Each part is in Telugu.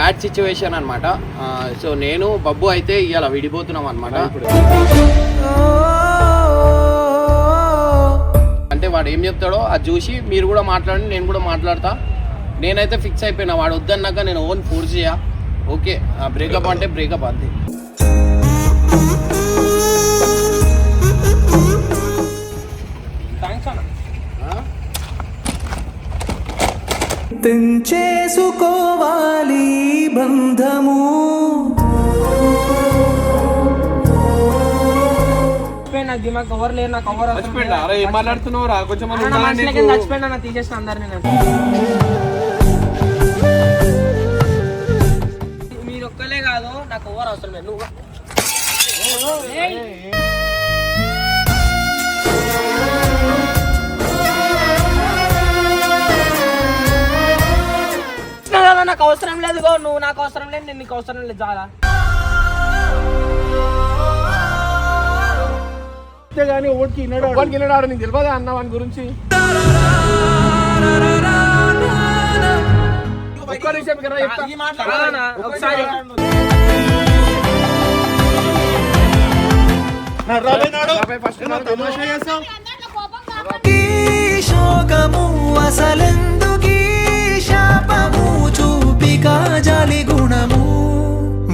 బ్యాడ్ సిచ్యువేషన్ అనమాట సో నేను బబ్బు అయితే ఇవాళ విడిపోతున్నాం అనమాట అంటే వాడు ఏం చెప్తాడో అది చూసి మీరు కూడా మాట్లాడండి నేను కూడా మాట్లాడతా. నేనైతే ఫిక్స్ అయిపోయినా వాడు వద్దన్నాక నేను ఓన్ ఫోర్స్ చేయ. ఓకే బ్రేకప్ అంటే బ్రేకప్ అంతే. తెంచేసుకోవాలి బంధము. నాకు దిమాగ్ కవర్ లేదు నాకు కవర్ చచ్చిపోయిందా? అరే ఏం మాట్లాడుతున్నావు రా కొంచెం నా తీసేసిన అందరిని నేను. గో నువ్వు నాకు అవసరం లేదు నేను నీకు అవసరం లేదు చాలా కానీ ఓడికి ఓడికి వినడాడు నీకు తెలియదా అన్న వాని గురించి? ఒక్క నిమిషం ఇక్కడ చెప్తా. ఒకసారి. ఫస్ట్ అసలెందుకీ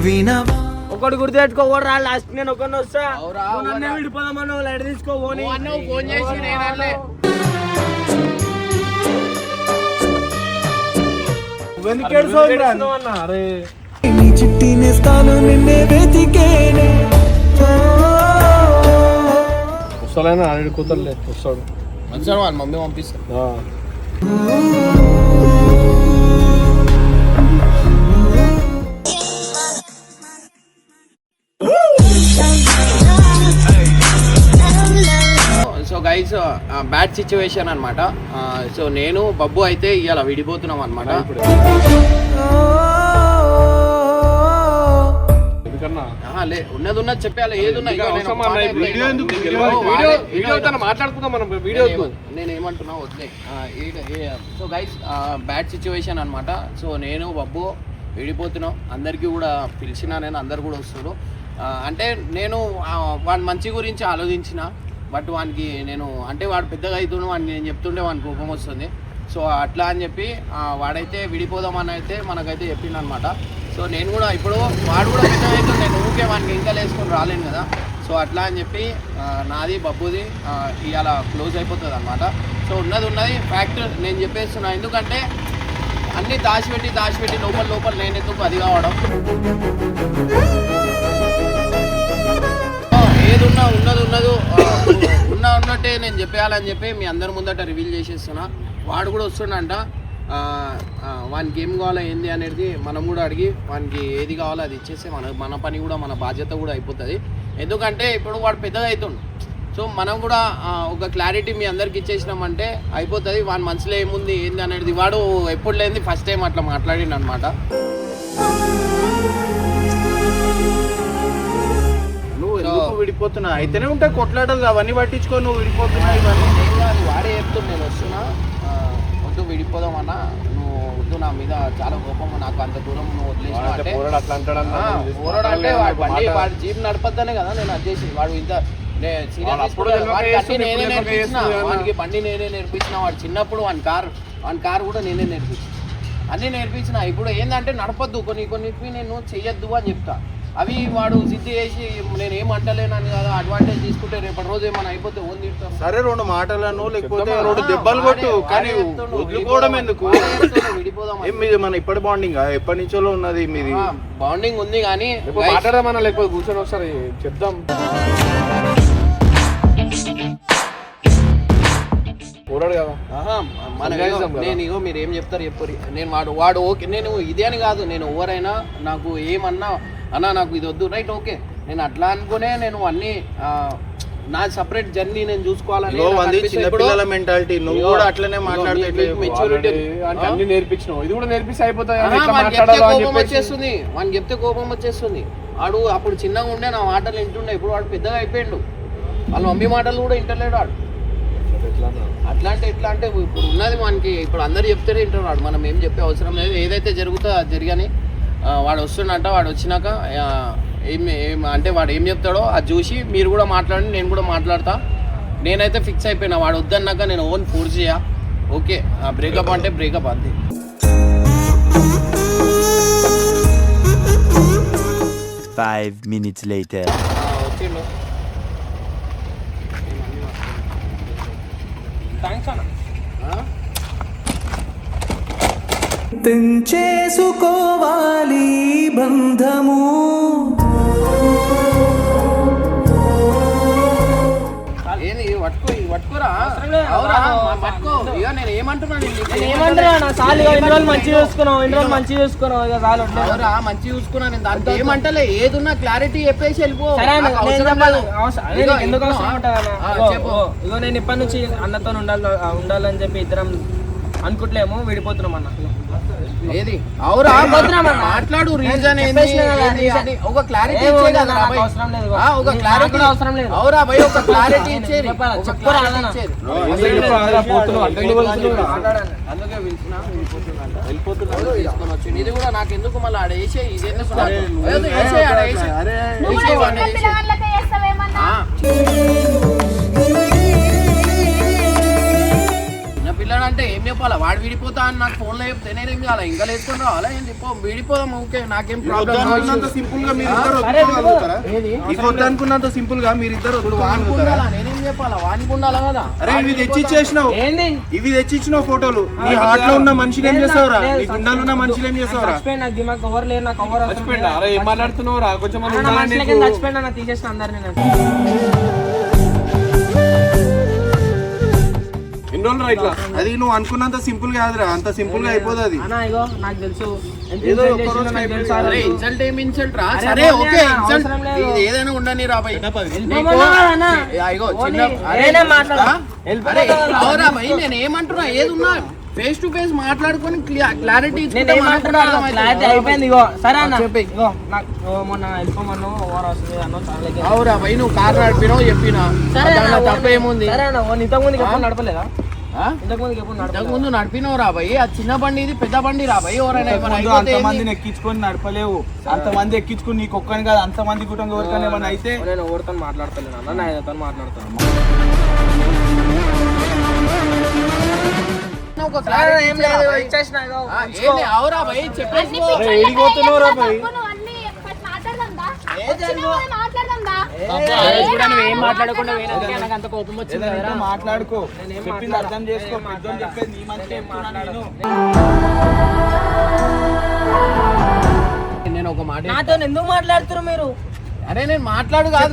వినవా? ఒకటి గుర్తుపెట్టుకో కూడా రా లాస్ట్ నేను ఒకరిని వస్తా. నన్నే విడిపోదామని లైట్ తీసుకో పోనీ. నువ్వు అన్నావు ఫోన్ చేసి నేను అనలే. ఏడుస్తున్నావు అన్న? అరే. నీ చిట్టి నేస్తాను నిన్నే వెతికేనే. వస్తాలేనా? ఆడి కూతురులే వస్తాడు. మంచిగా వాళ్ళ మమ్మీ పంపిస్తా. గైస్ బ్యాడ్ సిచ్యువేషన్ అనమాట సో నేను బబ్బు అయితే ఇవాళ విడిపోతున్నాం అనమాట లే ఉన్నది ఉన్నది చెప్పాలి ఏది మాట్లాడుకుందాం మనం వీడియో నేను ఏమ- నేను ఏమంటున్నా వదిలే సో గైస్ బ్యాడ్ సిచ్యువేషన్ అనమాట సో నేను బబ్బు విడిపోతున్నాం. అందరికీ కూడా పిలిచిన నేను అందరు కూడా వస్తారు ఆ, అంటే నేను వాడి మంచి గురించి ఆలోచించిన బట్ వానికి నేను అంటే వాడు పెద్దగా అవుతుండు వాడిని నేను చెప్తుండే వానికి కోపం వస్తుంది. సో అట్లా అని చెప్పి వాడైతే విడిపోదామని అయితే మనకైతే చెప్పిండు అనమాట సో నేను కూడా ఇప్పుడు వాడు కూడా పెద్దగా అవుతుంది నేను ఊరికే వానికి ఇంకా వేసుకొని రాలేను కదా. సో అట్లా అని చెప్పి నాది బబ్బుది ఇవాళ క్లోజ్ అయిపోతుంది అనమాట సో ఉన్నది ఉన్నది ఫ్యాక్ట్ నేను చెప్పేస్తున్నా. ఎందుకంటే అన్నీ దాచిపెట్టి దాచిపెట్టి లోపల లోపల నేను ఎందుకు అది కావడం? ఏదున్నా ఉన్నది ఉన్నది ఉన్న ఉన్నట్టే నేను చెప్పేయాలని చెప్పి మీ అందరి ముందట రివీల్ చేసేస్తున్నా. వాడు కూడా వస్తుండంట వానికి ఏం కావాలో ఏంది అనేది మనం కూడా అడిగి వానికి ఏది కావాలో అది ఇచ్చేస్తే మన మన పని కూడా మన బాధ్యత కూడా అయిపోతుంది. ఎందుకంటే ఇప్పుడు వాడు పెద్దగా అవుతుండు సో మనం కూడా ఒక క్లారిటీ మీ అందరికి ఇచ్చేసినామంటే అయిపోతుంది. వాని మనసులో ఏముంది ఏంది అనేది వాడు ఎప్పుడు లేనిది ఫస్ట్ టైం అట్లా మాట్లాడిండు అనమాట నువ్వు విడిపోతున్నా. అయితేనే ఉంటాయి కొట్లాటలు అవన్నీ పట్టించుకో నువ్వు విడిపోతున్నా ఇవన్నీ. వాడే చెప్తుంది నేను వస్తున్నా. వద్దు విడిపోదామన్నా. నువ్వు వద్దు నా మీద చాలా కోపం నాకు అంత దూరం నువ్వు వదిలేసినావు అంటే పోరాడు వాడు బండి వాడు జీప్ నడపద్దనే కదా నేను అది చేసి వాడు ఇంత అన్ని నేనే నేర్పించిన. వానికి బండి నేనే నేర్పించిన. వాడు చిన్నప్పుడు వాని కార్ వాని కార్ కూడా నేనే నేర్పించిన. అన్నీ నేర్పించిన. ఇప్పుడు ఏంటంటే నడపద్దు. కొన్ని కొన్నిటివి నేను చెయ్యొద్దు అని చెప్తా. అవి వాడు సిద్ధి చేసి నేను ఏం అంటలేనని కదా అడ్వాంటేజ్ తీసుకుంటే రేపటి రోజు ఏమైనా అయిపోతే ఓన్ సరే రెండు మాటలను లేకపోతే? రెండు దెబ్బలు కొట్టు కానీ వదులుకోవడం ఎందుకు? విడిపోదాం ఏం మీది మన ఇప్పటి బాండింగ్ ఎప్పటి నుంచో ఉన్నది మీది? బాండింగ్ ఉంది కానీ మాట్లాడదామన్నా లేకపోతే కూర్చొని ఒకసారి చెప్దాం. పోరాడు కదా. నేను ఇగో మీరు ఏం చెప్తారు చెప్పరు నేను వాడు వాడు ఓకే. నేను ఇదే అని కాదు నేను ఎవరైనా నాకు ఏమన్నా అన్నా నాకు ఇది వద్దు. Right okay. నేను అట్లా అనుకునే నేను అన్ని నా సపరేట్ జర్నీ నేను చూసుకోవాలని మెంటాలిటీ నువ్వు కూడా అట్లనే మాట్లాడితే అంటే అన్ని నేర్పించినావు. ఇది కూడా నేర్పిస్తే అయిపోతాయి? కోపం వచ్చేస్తుంది. వానికి చెప్తే కోపం వచ్చేస్తుంది. వాడు అప్పుడు చిన్నగా ఉండే నా మాటలు వింటుండే. ఇప్పుడు వాడు పెద్దగా అయిపోయిండు. వాళ్ళ మమ్మీ మాటలు కూడా వింటలేడు వాడు? అట్లా అంటే ఎట్లా అంటే ఇప్పుడు ఉన్నది మనకి ఇప్పుడు అందరు చెప్తేనే వింటున్నాడు మనం ఏం చెప్పే అవసరం లేదు. ఏదైతే జరుగుతుందో అది జరగని వాడు వస్తున్నట్ట వాడు వచ్చినాక ఏం ఏం అంటే వాడు ఏం చెప్తాడో అది చూసి మీరు కూడా మాట్లాడండి నేను కూడా మాట్లాడతా. నేనైతే ఫిక్స్ అయిపోయినా వాడు వద్దన్నాక నేను ఓన్ ఫోర్స్ చేయ. ఓకే బ్రేకప్ అంటే బ్రేకప్ అంతే. Minutes later. ఆ, వచ్చిండు. థ్యాంక్స్ అన్న? తెంచేసుకోవాలి బంధము. మంచి చూసుకున్నా నేను దాంట్లో ఏమంటలే ఏదున్నా క్లారిటీ చెప్పేసి వెళ్ళిపో. ఇగో, చెప్పు. ఇగో, ఇగో నేను ఇప్పటి నుంచి అన్నతో ఉండాలి ఉండాలని చెప్పి ఇద్దరం అనుకుంటలేము విడిపోతున్నాం అన్న. ఏది అవురా. మాట్లాడు రీజన్ ఏంది ఒక క్లారిటీ ఇచ్చే కదా. అవసరం లేదు ఒక క్లారిటీ కూడా అవసరం లేదు. అవురా భయ్ ఒక క్లారిటీ ఇచ్చేది? ఒక. అందుకే పిలిచినా తీసుకొని వచ్చిండు. ఇది కూడా నాకు ఎందుకు మళ్ళీ ఆడ వేసే ఇది ఎందుకు ఆడ వేసేయ్. అంటే ఏం చెప్పాలా? వాడు విడిపోతా అని నాకు ఫోన్లో చెప్తే నేనేం చేయాలి? ఇంకా లేచుకొని రావాలా ఏం చెప్పు విడిపోదాం ఓకే నాకేం ప్రాబ్లం అనుకున్నంత సింపుల్గా మీరు ఇద్దరు వద్దనుకున్నంత సింపుల్గా మీరు ఇద్దరు నేనేం చెప్పాలా? వానుకుండాలా కదా? అరే ఇవి తెచ్చిచ్చేసినావు. ఏంది? ఇవి తెచ్చిచ్చినావు ఫోటోలు. నీ హార్ట్లో ఉన్న మనిషిని ఏం చేస్తావురా? నీ గుండెలో ఉన్న మనిషిని ఏం చేస్తావురా? చచ్చిపోయింది నాకు దిమాగ్ ఎవరు లేరు నాకు ఎవరు అవసరం లేదు. అరే ఏం మాట్లాడుతున్నావు రా కొంచెం తీసేసిన అందరినీ రోజులు ఇట్లా. అది నువ్వు అనుకున్నంత సింపుల్ కాదురా అంత సింపుల్గా అయిపోదు అది. నాకు తెలుసు. ఏదో ఒక్క రోజు. ఇన్సల్ట్ ఏం ఇన్సల్ట్ రా. సరే ఓకే ఇన్సల్ట్ ఏదైనా ఉండని రా భయ్ వెళ్ళిపోమన్నా కదా అన్న. అయ్యో పోనీ, చిన్న అరే, నేనే భయ్ ఏమంటున్నా? ఏది ఉన్నా ఫేస్ టు ఫేస్ మాట్లాడుకొని క్లారిటీ నేను ఏమంటున్నా క్లారిటీ అయిపోయింది ఇగో. సరే అన్న. చెప్పేయ్. ఇగో నాకు ఓ మొన్న ఓవర్ వస్తుంది అన్న చాలా. అవురా భయ్ నువ్వు కార్ నడిపినావు చెప్పినా. తప్పేముంది? సరే అన్న ఎప్పుడు నడపలేదా? ఆ? ఇంతకు ముందుకు ఎప్పుడు ఇంతకు నడపలేదు ముందు నడిపినావు రా భయ్ అది చిన్న బండి ఇది పెద్ద బండి రా భయ్ ఎవరైనా? ఎక్కించుకొని నడపలేవు. అంత మంది ఎక్కించుకుని నీకు ఒక్కని కాదు అంత మంది కుటుంబం ఎవరికైనా ఏమైనా అయితే నేను ఎవరితో మాట్లాడతలేను. అన్న నేను ఎవరితో మాట్లాడతాను చెప్పేసి అన్ని పో. పిచ్చోళ్ళకే ఏడిపోతున్నావురా చేస్తావు భయ్? తప్పు, నువ్వు అన్ని ఫస్ట్ మాట్లాడదాందా? ఏ? మాట్లాడకుండా అంత కోపం వచ్చింది. మాట్లాడుకో నేనేం చెప్పింది మాట్లాడా? అర్థం చేసుకో? చెప్పేది నీ మంచి నేనేం మాట్లాడా? నేను ఒక మాట నాతో ఎందుకు మాట్లాడుతున్నారు మీరు అరే నేను మాట్లాడు కాదు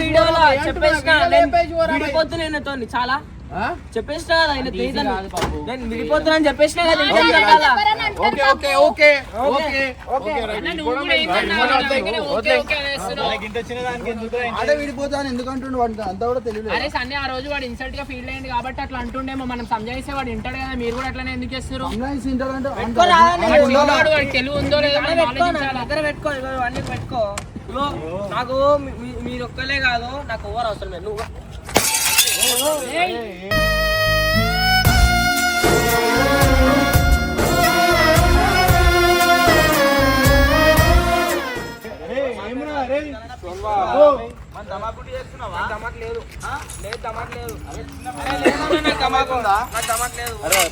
వీడియోలో? చెప్పేసిన చాలా? చెప్పేసిన కదా ఆయన. నేను విడిపోతున్నా అని చెప్పేసిన కదా ఇంకా ఎవరైనా చెప్పాలా? ఎవరైనా అంటారు ఓకే తప్పు. Okay okay okay. Okay okay. Okay right. నువ్వు కూడా ఏం చేస్తున్నావు? నా దగ్గర ఓకే, ఓకే అనేస్తున్నావు. ఆడే విడిపోతాను. ఎందుకంటుండు వాడికి అంతా కూడా తెలియదు అరే సండే ఆ రోజు వాడు ఇన్సల్ట్గా ఫీల్ అయ్యింది కాబట్టి అట్లా అంటుండేమో మనం సంజాయిస్తే వాడు వింటాడు కదా. మీరు కూడా అట్లనే ఎందుకు చేస్తారు? వాడు తెలివి ఉందో లేదో పెట్టుకో, నా ఆలోచించాలా? దగ్గర పెట్టుకో నాకు మీరు ఒక్కలే కాదు. నాకు ఎవరు అవసరం లేదు. నువ్వు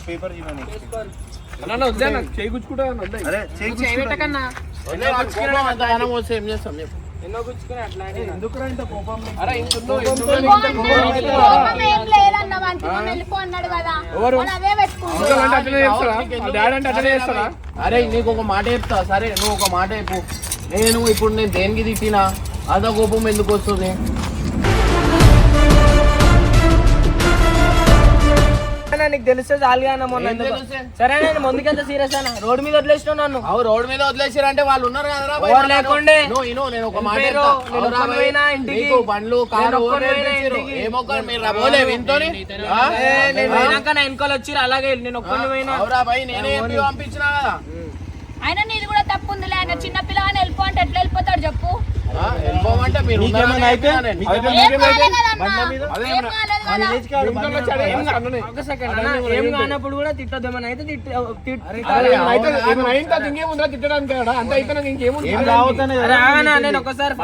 పేపర్ ఇవ్వని చేసుకోరు. అన్న వద్దా నాకు చేయి గుచ్చుకుంటా వద్దా అరే చేయి చేయి పెట్టకన్నా ఎన్నో గుచ్చుకున్నాం, అంతగానం వస్తే ఏం చేస్తాం ఎన్నో గుచ్చుకుని అట్లా ఎందుకురా ఇంత కోపం అరే అరే నీకు ఒక మాట చెప్తా. సరే నువ్వు ఒక మాట చెప్పు. నేను ఇప్పుడు నేను దేనికి తిట్టినా? అదో కోపం ఎందుకు వస్తుంది? నీకు తెలిస్తే చాలుగా అన్న మొన్న ఎందుకు? సరే నేను ముందుకెళ్తే సీరియస్ అన్న రోడ్డు మీద వదిలేసినావు నన్ను అవు రోడ్ మీద వదిలేసారంటే వాళ్ళు ఉన్నారు కదరా భయ్, ఎవరు వాళ్ళు లేకుండే? నువ్వు ఇను నేను ఒక మాట వెళ్ళిపోయారు. చెప్తా. నేను అవురా ఒక్కని భయ్, పోయినా ఇంటికి. నీకు బండ్లు కారు నేను ఓవర్ ఒక్కని పోయినా తెచ్చిర్రు. ఇంటికి. ఏమొక్కరు మీరు రాబోలే వింతోని ఆ? ఏ, నేను ఆ? పోయినాక నా వెనకాల వచ్చిర్రు అలాగే నేను ఒక్కని పోయినా అవురా భయ్ నేనే చెప్పి పంపించినా కదా ఆయన నీది కూడా తప్పు ఉందిలే ఆయన చిన్న పిల్లగాని వెళ్ళిపో అంటే ఎట్లా వెళ్ళిపోతాడు చెప్పు? వెళ్ళిపోమంటే ఏం కానప్పుడు కూడా తిట్టొద్దు ఏమన్నా అయితే నేను time ఒకసారి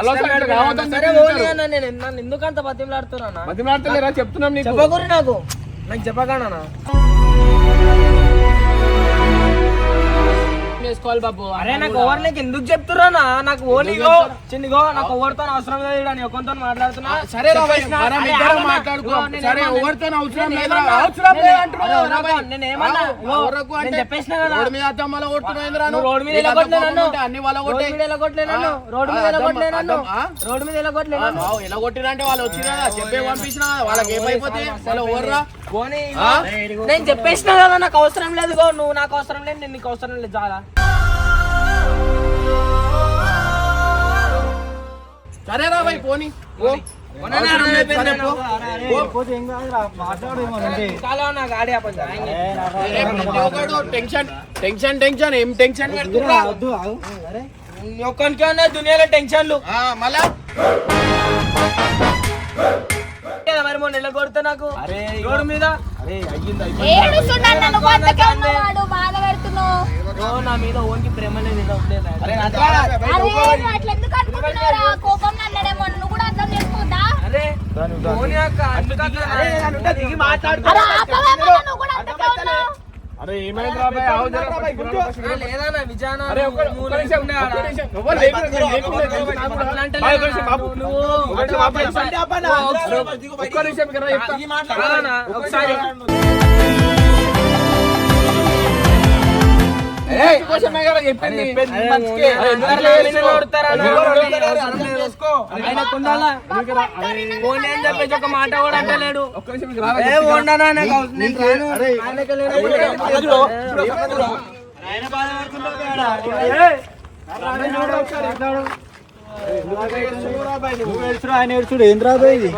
చేసుకోవాలి బాబు. అరే నాకు ఓవర్ నీకు ఎందుకు చెప్తున్నా నాకు ఓనిగో చిన్నగో నాకు ఓవర్తో అవసరం లేదు అని ఒకరితో మాట్లాడుతున్నా. సరే సరే, ఎవరితో అవసరం. ఏమన్నా- అవసరం నేను- లేదంటున్నావు అరే రా భయ్. నేను ఏమన్నా చెప్పేసిన కదా? రోడ్డు మీద అద్దం వల్ల కొడుతున్నాయిందిరా నువ్వు రోడ్డు మీద నీకు అంత ఎలగొట్టలే కోపం నన్ను. ఉంటే అన్ని వాళ్ళ రోడ్డు మీద ఎలగొట్టలే నన్ను. రోడ్డు మీద ఎలగొట్టలే నన్ను. రోడ్డు మీద ఎలగొట్టలే నన్ను. ఎలా కొట్టిరంటే వాళ్ళు వచ్చి కదా చెప్పే పంపించిన వాళ్ళకి ఏమైపోతే వాళ్ళు ఆ? నేను చెప్పేసిన కదా నాకు అవసరం లేదు గో నువ్వు నాకు అవసరం లేదు నేను నీకు అవసరం లేదు చాలా సరే రా భయ్ పోనీ. టెన్షన్ టెన్షన్ టెన్షన్ ఏం టెన్షన్ ఒక్కనికే ఉన్నాయి దునియాలో టెన్షన్లు. ఆ, మళ్ళా? కదా మరి మొన్న నెల కొడితే నాకు? అరే రోడ్డు మీద? అరే అయ్యింది ఏడుస్తున్నాడు నన్ను బాధ పెడుతున్నావు. నా మీద ఓన్కి ప్రేమ లేదు ఏదో లేదు. అరే నా అరే నువ్వు అట్లా ఎందుకు అనుకుంటున్నావురా? కోపం అన్నడేమో నువ్వు కూడా అర్థం చేసుకోవద్దా? అరే ఓని అక్క అందుకట్లా అరే ఆపవేమో నువ్వు కూడా అంతకే ఉన్నావు? అరే ఏమైంది రా భయ్ ఆవు జరా ఫస్ట్ గుర్రం ఫస్ట్. లేదన్నా విజయాన అరే ఒక్క నిమిషం ఒక్క నిమిషం ఎవరు లేకుండా నేను లేకుండా తెలుసు నాకు కూడా. బాయ్, ఒక్క నిమిషం బాబు. ఒక్క నిమిషం బాబు. ఒక్క నిమిషం ఇక్కడ చెప్తా. ఒకసారి చెప్పేసి ఒక మాట కూడా అంటలేడు ఆయన ఏడుచుడు ఏం రాబోయ్ ఇది.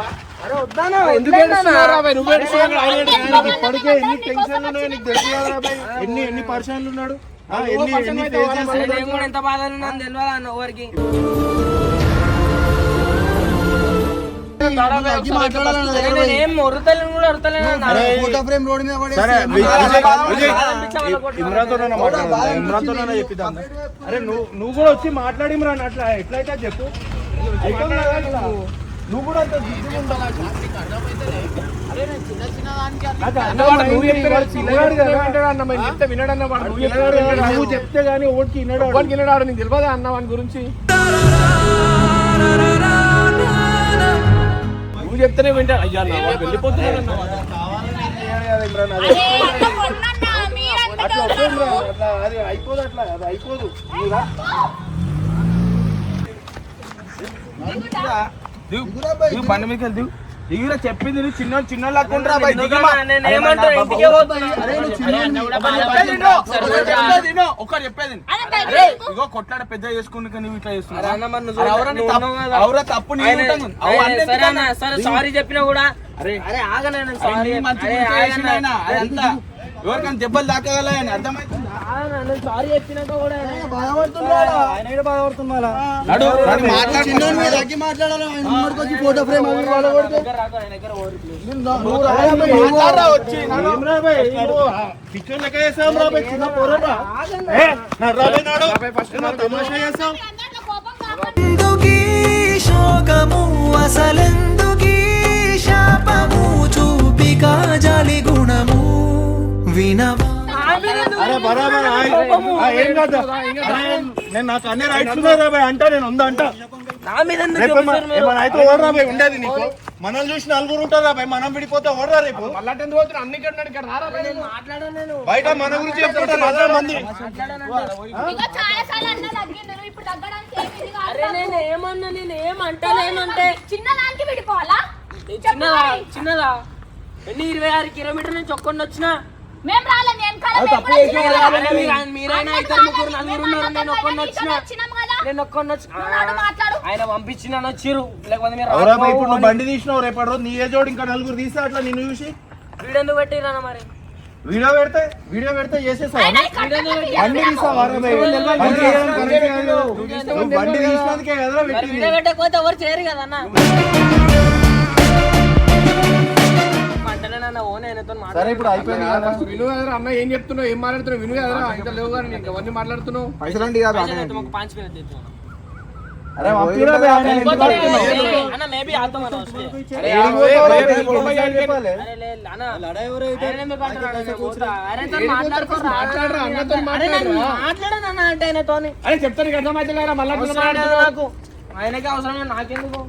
ఇప్పటికే ఎన్ని టెన్షన్లు ఉన్నాయో నీకు తెలుసు ఎన్ని ఎన్ని పరిచయాలు ఉన్నాడు ఎంత బాధ తెలియదు అన్న ఎవరికి. అరే నువ్వు నువ్వు కూడా వచ్చి మాట్లాడి ఇమ్రాన్ అట్లా ఎట్లయితే చెప్పు. నువ్వు? కూడా అంత నువ్వు చెప్తే గానీ ఓడికి వినడు ఎవరికి వినడాడు నీకు తెలియదా అన్న వాని గురించి? నువ్వు చెప్తేనే వింటాడు అయ్యా. అట్లా అది అయిపోదు అట్లా అది అయిపోదు. బండి మీదకి వెళ్దు దిగురా చెప్పింది నువ్వు చిన్న చిన్న చెప్పేది? ఇగో కొట్లాడ పెద్ద చేసుకుని నువ్వు ఇట్లా చేస్తున్నావు. తప్పు- సరే చెప్పినా కూడా. ఎవరికైనా దెబ్బలు దాకగల అని సారీ చెప్పినాక కూడా ఆయన శోకము? అసలెందుకీ శాపము? చూపిక జాలి గుణము? వినవా అరే బరాబర్ ఏం కాదు. అరే, నేను నాకు అన్ని రైట్స్ ఉన్నాయి అంటా నేను ఉందా అంటా? ఏమైనా అయితే ఓడరా బాయ్ ఉండేది నీకు? మనల్ని చూసి నలుగురు ఉంటారా బాయ్ మనం విడిపోతే ఓడరా రేపు? బయట మన గురించి వందల మంది. నేను. ఏమన్నా నేను ఏమంటానేమంటే చిన్నదానికి విడిపోవాలా? చిన్నదా? చిన్నదా? ఎన్ని ఇరవై ఆరు కిలోమీటర్ నుంచి ఒక్కొని వచ్చినా అది తప్పు చేసిన వాళ్ళు. మీరు- మీరైనా ఇద్దరు ముగ్గురు. నలుగురు ఉన్నారు నేను రాలేదు. వచ్చిన నేను ఒక్కొని వచ్చి నువ్వు నాతో మాట్లాడు ఆయన పంపించిన వచ్చిర్రు లేకపోతే మీరు రాకపోవు ఇప్పుడు నువ్వు అని. బండి తీసినావు రేపటి రోజు నీ ఏజోడు ఇంకా నలుగురు తీస్తే అట్లా నిన్ను చూసి వీడియో ఎందుకు పెట్టిరన్న మరి వీడియో పెడితే వీడియో పెడితే చేసేసావా ఆయన పెట్టి బండి తీసావా? బండి తీయడం కరెక్ట్ కాదు. నువ్వు బండి తీసినందుకే మరి పెట్టింది వీడియో పెట్టకపోతే ఎవరు చేయరు కదా అన్న సరేనన్న ఓనే ఆయనతో సరే ఇప్పుడు అయిపోయింది కదా? విను కదరా అన్న ఏం చెప్తున్నావు ఏం మాట్లాడుతున్నావు విను కదరా ఇంత లేవు కానీ నీకు అవన్నీ మాట్లాడుతున్నావు. పైసలండి కాదు మాట్లాడతాం పాంచ్ వేలు తెచ్చు అరే పంపిరా బే, ఆయన ఎందుకు పడుతున్నావు? అన్న మేబీ ఆతో మన వస్తే. అరే, ఏం పోతావురా, బే, గొడవ చేయాలి చెప్పాలి. అరే లే అన్న. ఆయన ఎందుకు అంటున్నాడు? నేను పోతా. ఆయనతో మాట్లాడుకోరా. మాట్లాడరా అన్నతో అరే నేను మాట్లాడరా? మాట్లాడనన్న అంటే ఆయనతోని. అరే చెప్తాను మళ్ళీ అవసరం లేదు నాకు. ఆయనకే అవసరం లేదు నాకెందుకు?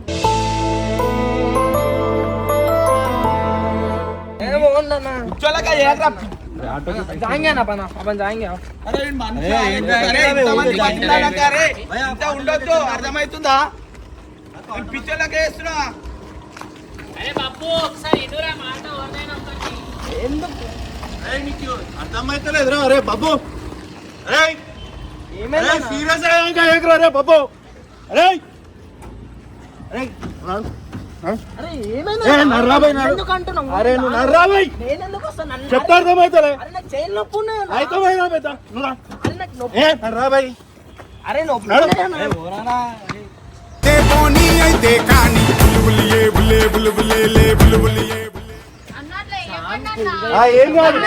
ఉండొద్దు. అర్థమవుతుందా? వీడు పిచ్చోళ్ళక వేస్తున్నా. అరే బాబు అరే, నీకు అర్థమైతలేదురా అరే బాబు. అరే ఏమైంది అరే సీరియస్ అయ్యాక ఏకరా రే బాబు. అరే. అరే అరే నువ్వు నర్రాబాయ్. చెప్తా అర్థమైతలే. అరే నాకు చైన్ నొప్పి ఉన్నది అన్న. అయితమైనా పెద్ద నువ్వు రా. అరే నాకు నొప్పి ఏ నర్రాబాయ్. అరే నొప్పి నడు. ఉన్నది అన్న. అన్నట్లే ఏమన్నా ఆ, ఏం కాదు.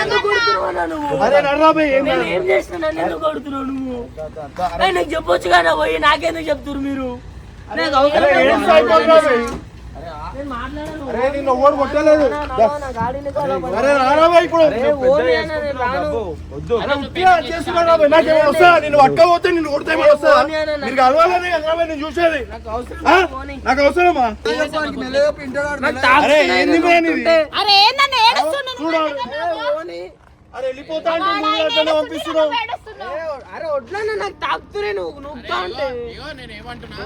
అరే నర్రాబాయ్ ఏం కాదు. ఏం చేస్తున్నా నన్ను ఎందుకు కొడుతున్నావు నువ్వు? అరే నాకు చెప్పొచ్చు కదా పోయి నాకెందుకు చెప్తున్నారు మీరు? అరే నిన్ను ఓడి కొట్టలేదు. అరే ఇప్పుడు? రాబాయ్ నాకేమైనా వస్తా నిన్ను పట్టుకోపోతే నిన్ను కొడితే ఏమైనా వస్తా ఓని అన్న మీరు కలవాలని రాబాయ్ నేను చూసేది. నాకు అవసరమా? అరే ఏంది చూడాలి. వెళ్ళిపోతా అంటే పంపిస్తున్నావు. అరే నాకు నువ్వు నువ్వుతా అంటే. అయ్యో నేను ఏమంటున్నా.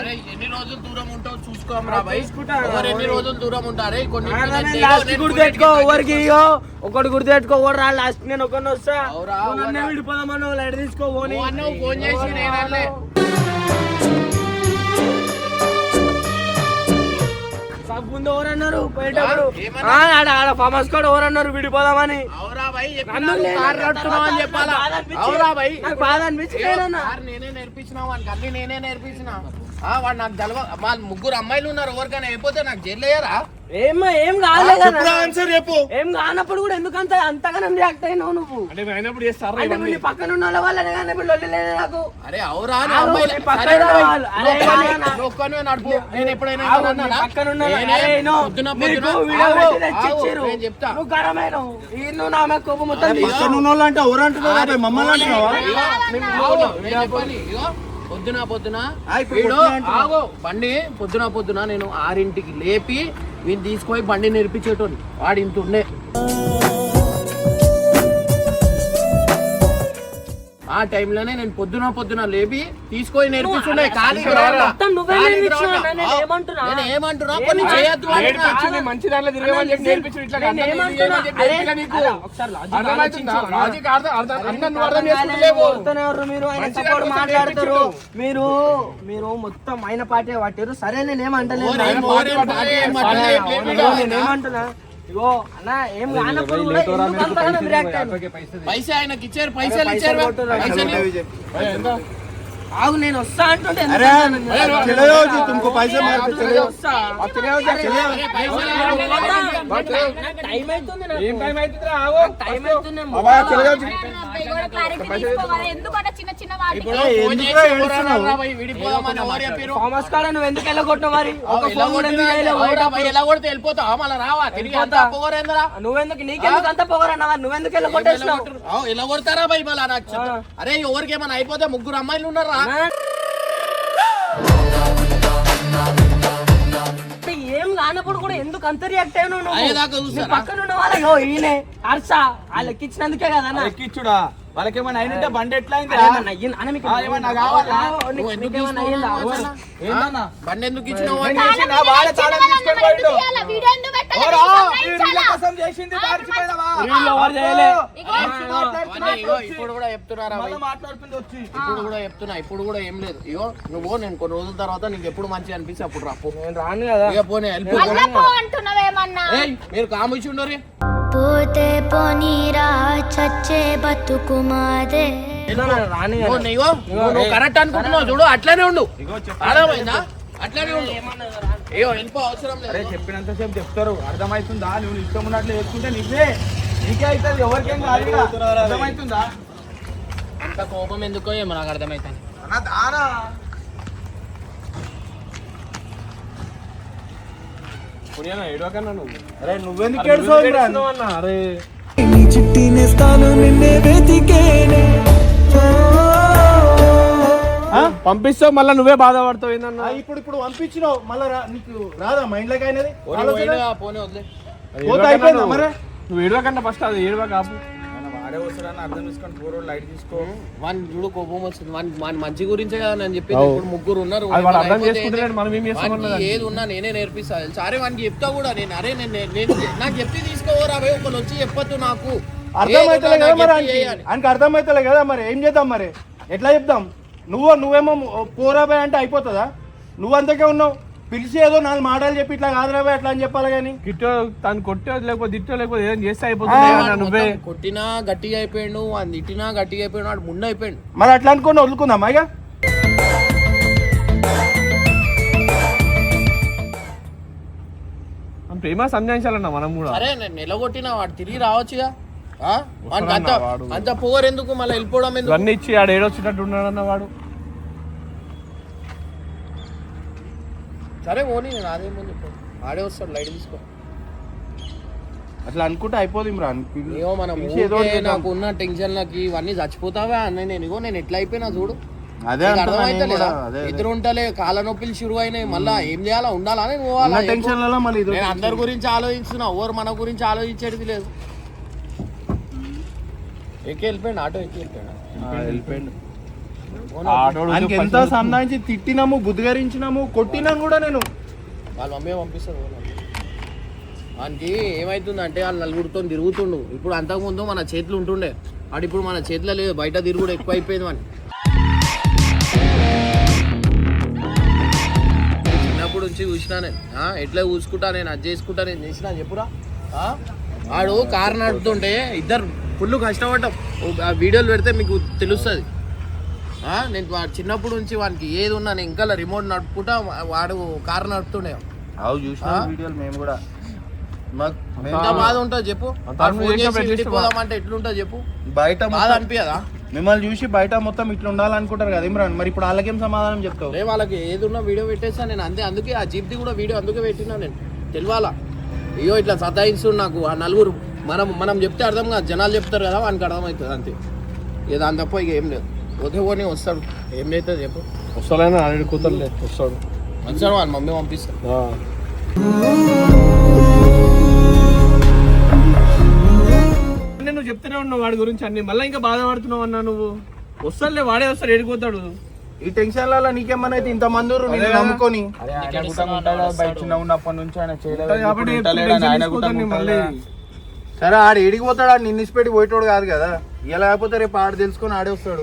అరే ఎన్ని రోజులు దూరం ఉంటావు చూసుకోమరా భయ్ చూసుకుంటా. ఎవరు ఎన్ని రోజులు దూరం ఉంటారే? కొన్ని లాస్ట్ గుర్తు పెట్టుకో ఎవరికి ఇగో? ఒకటి గుర్తు పెట్టుకో ఎవరు రా లాస్ట్ నేను ఒకరిని వస్తా. అవురా, నువ్వు నన్నే విడిపోదామని లైట్ తీసుకో ఓని అన్నావు ఫోన్ చేసి నేనలే ముందు ఎవరన్నారు పోయేటప్పుడు. ఏమన్నా? ఆ, ఆడ ఆడ ఫామ్ హౌస్ కూడా ఎవరన్నారు విడిపోదామని? అవురా. నేను చెప్పాలా? అనిపించి- నాకు బాధ? కార్ నేనే నేర్పించిన వానికి అన్ని నేనే నేర్పించిన. వాడు నాకు తెలవ మా ముగ్గురు అమ్మాయిలు ఉన్నారు ఎవరికైనా అయిపోతే నాకు జైలు అయ్యారా? ఏం ఏం కాలేదు చెప్పురా ఆన్సర్ చెప్పు. ఏం కానప్పుడు కూడా ఎందుకు అంత అంతగానో రియాక్ట్ అయినావు నువ్వు? అంటే అయినప్పుడు చేస్తారా అంటే నీ పక్కన ఉన్న వాళ్ళ కానీ ఇప్పుడు నాకు. అరే అవురా నీ ఆగు, అమ్మాయిలు- నీ పక్కన సరేరా భయ్, వాళ్ళు. అరే, నువ్వు ఒక్కనివే- ఆగనా? నువ్వు ఒక్కనివే నడుపు నేను ఎప్పుడైనా ఆగు, నీ అన్నానా? పక్కన ఉన్న వాళ్ళు. నేనే అరే, నో, పొద్దున నీకు పొద్దున వీడియో ఆగు, పెట్టి తెచ్చి ఆగు, ఇచ్చిర్రు. నేను చెప్తా. నువ్వు గరమైనవు. ఈ నువ్వు నా మీద కోపం మొత్తం వాళ్ళు అంటే ఎవరు మమ్మల్ని అంటున్నావా? నేను చెప్పాలి, పొద్దున పొద్దున వీడు. ఆగు. బండి పొద్దున పొద్దున నేను ఆరింటికి లేపి వీని తీసుకొని బండి నేర్పించేటోని. వాడు ఇంత ఉండే. ఆ టైంలోనే నేను పొద్దున పొద్దున లేపి తీసుకొని నేర్పిస్తుండే. ఖాళీ నేను ఏమంటున్నా? కొన్ని చేయొద్దు మంచి దాంట్లో తిరగమని చెప్పి ఇట్లా కోసం మాట్లాడతారు. మీరు మీరు మొత్తం ఆయన పార్టీ పట్టారు సరే నేను ఏమంటలేదు పైసా ఆయనకి ఇచ్చారు పైసలు పైసలు ఇచ్చారు పైసలు ఆగు నేను వస్తా అంటుంటే ఎందుకు अरे అంటున్నాను? चले जाओ जी तुमको पैसे मार के चले जाओ వస్తా. चले जाओ जी, चले जाओ నాకు టైం అవుతుంది నాకు. ఏం టైం అవుతుందిరా ఆగు టైం అవుతుంది నేను बाबा चले जाओ जी ఎందుకంటే చిన్న చిన్న వాటికి ఇప్పుడు ఏ, ఫోన్ ఎందుకురా చేసి ఎవరు ఏడుస్తున్నావు? అన్నారా భయ్, విడిపోదామని ఎవరు చెప్పిర్రు? ఫామస్ కాడ నువ్వు ఎందుకు వెళ్ళగొట్టావు మరి ఒక ఎలా ఫోన్ కూడా ఎందుకు కొట్టినా చేయలేవు? అవురా భయ్, ఎలా కొడితే వెళ్ళిపోతావా మళ్ళీ రావా తిరిగి అంతా వెళ్ళిపోతా. పొగరేందిరా? నువ్వెందుకు నీకెందుకు అంత పొగరన్నావా నువ్వెందుకు వెళ్ళగొట్టేసినావు అవు, ఎలా కొడతారా భయ్ మళ్ళా నాకు చెప్పు. అరే ఎవరికి ఏమైనా అయిపోతే ముగ్గురు అమ్మాయిలు ఉన్నారా అంటే ఏం కానప్పుడు కూడా ఎందుకు అంత రియాక్ట్ అయినావు నువ్వు అయ్యేదాకా నీ చూస్తారా? పక్కన ఉన్న వాళ్ళకి ఓ ఈయనే హర్ష వాళ్ళకి ఇచ్చినందుకే కదా అన్న. ఎక్కిచ్చుడా వాళ్ళకేమైనా అయినట్టే బండి ఎట్లా అయింది ఏమన్నా అయ్యిందా? అన్న మీకు ఆ, ఏమన్నా కావాలా? నీకు- నువ్వు ఎందుకు నీకేమన్నా అయ్యిందా? తీసుకున్నావు? ఏందన్నా బండి ఎందుకు ఇచ్చినావు అని చేసిందా? వాడే తాళం తీసుకొని పోయిండు. వీడియో ఎందుకు పెట్టాలి? ఓరా, సంపాదించాలా? వీడు వీళ్ళ కోసం చేసింది మర్చిపోయినావా? వీళ్ళు ఎవరు చేయలే. ఇగో, అవన్నీ ఇగో ఇప్పుడు కూడా చెప్తున్నారా ఇప్పుడు కూడా చెప్తున్నా ఇప్పుడు కూడా ఏం లేదు ఇగో నువ్వు నేను కొన్ని రోజుల తర్వాత నీకు ఎప్పుడు మంచి అనిపిస్తే అప్పుడు రాను కదా పోనీ మీరు కాముచి ఉండరు పోతే పోనీరా చచ్చే బతుకు మాదే. నువ్వు కరెక్ట్ అనుకుంటున్నావు చూడు అట్లనే ఉండు. అర్థమైందా అట్లనే ఉండు. వెళ్ళిపో అవసరం లేదు. చెప్పినంత సేపు చెప్తారు. అర్థమవుతుందా? నువ్వు ఇష్టం ఉన్నట్లు చేసుకుంటే నీకే నీకే అవుతుంది ఎవరికేం కాదు. అర్థమవుతుందా? అంత కోపం ఎందుకో ఏమో నాకు అర్థమవుతుంది. అన్న అరే నువ్వెందుకు ఏడుస్తావు చిట్టి నేస్తాను నిన్నే వెతికేనే? పంపిస్తావు మళ్ళీ నువ్వే బాధపడతావు ఏందన్నా? ఇప్పుడు ఇప్పుడు పంపించినావు. మళ్ళీ నీకు రాదా? మైండ్లోకి అయినది? నువ్వు ఏడవకన్నా ఫస్ట్ అది ఏడవ కాపు వాడే వస్తాడని అర్థం చేసుకొని పూర్వం లైట్ తీసుకో. వాని చూడు కోపం వస్తుంది వాని వాని మంచి గురించే కదా నేను చెప్పింది. ఇప్పుడు ముగ్గురు ఉన్నారు అది వాడు అర్థం అయిపోతే చేసుకుంటలేడు, మనం ఏం చేస్తామన్నా వానికి ఏది ఉన్నా నేనే నేర్పిస్తా. సరే వానికి చెప్తా కూడా నేను అరే నేను నేను- నేను నాకు చెప్పి తీసుకోవరా అవే ఒకరు వచ్చి చెప్పొద్దు నాకు. అర్థమైతలే ఏది కదా మరి నాకు ఆయనకి. చెప్పి చేయాలి. ఆయనకి అర్థమైతలే కదా మరి. ఏం చేద్దాం మరి? ఎట్లా చెప్దాం? నువ్వు నువ్వేమో పోరాబాయ్ అంటే అయిపోతుందా? నువ్వు అంతకే ఉన్నావు. పిలిచి ఏదో నాలుగు మాటలు చెప్పి ఇట్లా కాదురాబాయ్ అట్లా అని చెప్పాలి కానీ. గిట్టో తను కొట్టో లేకపోతే తిట్టో లేకపోతే ఏం చేస్తే అయిపోతుంది నువ్వే? కొట్టినా గట్టిగా అయిపోయాడు వాడిని తిట్టినా గట్టిగా అయిపోయాడు వాడు ముందు అయిపోయాడు. మరి అట్లా అనుకుని వదులుకుందాం మనం ప్రేమ సంజాయించాలన్న మనం కూడా. సరే నేను నిలగొట్టినా వాడు తిరిగి రావచ్చుగా అంత. అంత పొగరు ఎందుకు? మళ్ళీ వెళ్ళిపోవడం ఎందుకు? ఇచ్చి ఆడ ఏడొచ్చినట్టు ఉన్నాడన్న వాడు. సరే పోనీ నేను అదేమో చెప్పు. ఆడే వస్తాడు లైట్ తీసుకో. అట్లా అనుకుంటే అయిపోదు ఇమ్రాన్. ఏమో మనం పిలిచి ఏదో ఊరికే ఒకటి చేద్దాం. నాకు ఉన్న టెన్షన్ లకి ఇవన్నీ చచ్చిపోతావా? అన్న నేను ఇగో నేను ఎట్లా అయిపోయినా చూడు. అదే నీకు అంటున్నా నేను అర్థమైతలేదా? కూడా, అదే, అదే. ఇద్దరు ఉంటలే కాళ్ళ నొప్పులు షురు అయినాయి మళ్ళా ఏం చేయాలా? ఉండాలా? నేను పోవాలా? ఉన్న టెన్షన్లలో మళ్ళీ ఇది నేను అందరి గురించి ఆలోచిస్తున్నా ఎవరు మన గురించి ఆలోచించేది లేదు. ఎక్కి వెళ్ళిపోయాడు ఆటో ఎక్కి వెళ్ళిపోయాడు? వెళ్ళిపోయిండు. ఆయనకి ఎంత సంబంధించి తిట్టినాము బుద్ధిగరించినాము కొట్టినాను కూడా నేను వాళ్ళ మమ్మీ పంపిస్తారు వానికి ఏమైతుందంటే వాళ్ళు నలుగురితో తిరుగుతుండు. ఇప్పుడు అంతకుముందు మన చేతులు ఉంటుండే. వాడు ఇప్పుడు మన చేతిలో లేదు బయట తిరుగుడు ఎక్కువ అయిపోయింది వాని చిన్నప్పుడు నుంచి చూసినా నేను. ఆ, ఎట్లా చూసుకుంటా నేను అది చేసుకుంటా నేను చేసినా చెప్పురా? ఆ? వాడు కారు నడుపుతుంటే ఇద్దరు ఫుల్ కష్టపడ్డాం. వీడియోలు పెడితే మీకు తెలుస్తుంది. నేను వాడు చిన్నప్పుడు నుంచి వానికి ఏది ఉన్నా నేను ఇంకా రిమోట్ నడుపుకుంటా వాడు కారు నడుపుతుండే అవు చూసిన వీడియోలు మేము కూడా. ఎంత బాధ ఉంటుంది చెప్పు. ఎట్లుంటుంది చెప్పు. బయట బాధ అనిపించదా మిమ్మల్ని చూసి బయట మొత్తం ఇట్లా ఉండాలనుకుంటారు కదా ఇమ్రాన్. మరి ఇప్పుడు వాళ్ళకేం సమాధానం చెప్తావు? వాళ్ళకి ఏది ఉన్నా వీడియో పెట్టేసా నేను. అంతే అందుకే ఆ జీప్ది కూడా వీడియో అందుకే పెట్టినా నేను. తెలియాలా అయ్యో ఇట్లా సతాయిస్తు నాకు ఆ నలుగురు. మనం మనం చెప్తే అర్థం కాదు. జనాలు చెప్తారు కదా వానికి అర్థమవుతుంది అంతే. ఇక దాని తప్ప ఇక ఏం లేదు. ఓకే పోనీ వస్తాడు ఏం లేదు చెప్పు వస్తాడైనా ఆడి కూతురులే వస్తాడు వస్తాడు వాళ్ళ మమ్మీ పంపిస్తాడు నువ్వు చెప్తూనే ఉన్నావు వాడి గురించి అన్ని. మళ్ళీ ఇంకా బాధపడుతున్నావు అన్నా నువ్వు. వస్తాడులే వాడే వస్తాడు ఏడిపోతాడు ఈ టెన్షన్లలో నీకేమన్నా అయితే ఇంత మంది నమ్ముకొని? బయట చిన్న ఉన్నప్పటి నుంచి ఆయన చేయలేదు. సరే ఆడు ఏడికి పోతాడు ఆడు నిన్ను ఇసిపెట్టి పోయేటోడు కాదు కదా. ఇలా లేకపోతే రేపు ఆడు తెలుసుకొని ఆడే వస్తాడు.